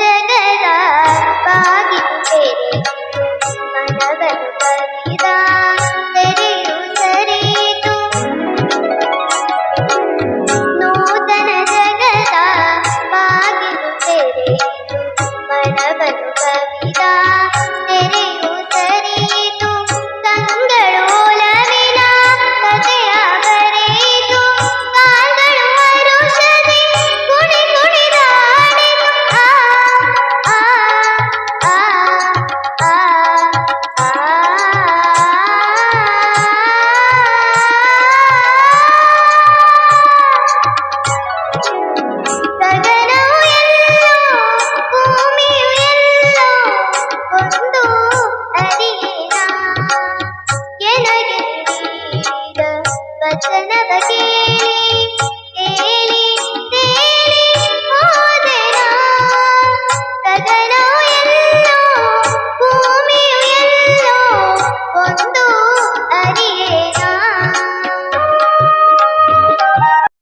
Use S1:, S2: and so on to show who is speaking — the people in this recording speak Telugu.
S1: ಜನರ ವಚನವೇ ತೇಲಿ ತೇಲಿ ಹೋದರ ತದನ